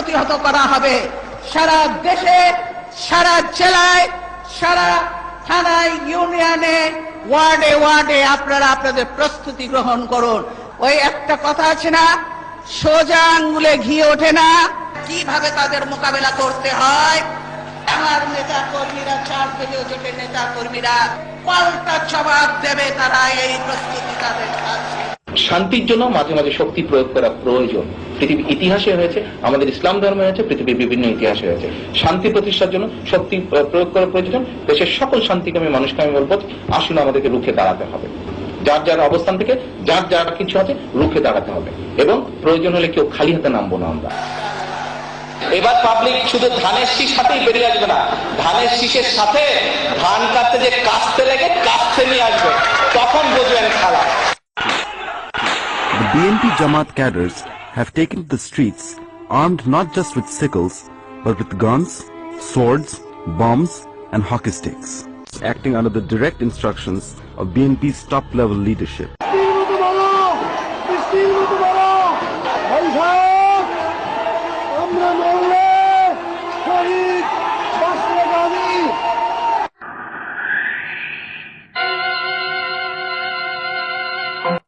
প্রতিহত করা হবে। সারা দেশে, সারা জেলায়, সারা থানায়, ইউনিয়নে, ওয়ার্ডে ওয়ার্ডে আপনারা আপনাদের প্রস্তুতি গ্রহণ করুন। ওই একটা কথা আছে না, সোজা আঙ্গুলে ঘি ওঠে না। কীভাবে তাদের মোকাবেলা করতে হয়? আমার নেতা কর্মীরা চার দলীয় জোটের নেতা কর্মীরা পাল্টা জবাব দেবে তারা এই প্রস্তুতি শান্তির জন্য মাঝে মাঝে শক্তি প্রয়োগ করা প্রয়োজন। পৃথিবীর ইতিহাসে হয়েছে, আমাদের ইসলাম ধর্মে হয়েছে, পৃথিবীর বিভিন্ন ইতিহাসে হয়েছে। শান্তি প্রতিষ্ঠার জন্য শক্তি প্রয়োগ করা প্রয়োজন। দেশের সকল শান্তিকামী মানুষকে আমি বলব আসলে আমাদেরকে রুখে দাঁড়াতে হবে। যার যার অবস্থান থেকে, যার যার কিছু আছে, রুখে দাঁড়াতে হবে। এবং প্রয়োজন হলে কেউ খালি হাতে নামবো না আমরা। এবার পাবলিক শুধু ধানের শীষ হাতেই বেরিয়ে আসবে না। ধানের শীষের সাথে ধান কাটতে যে কাস্তে লেগে, কাস্তে নিয়ে আসবে। BNP Jamaat cadres have taken to the streets armed not just with sickles, but with guns, swords, bombs, and hockey sticks, acting under the direct instructions of BNP's top level leadership.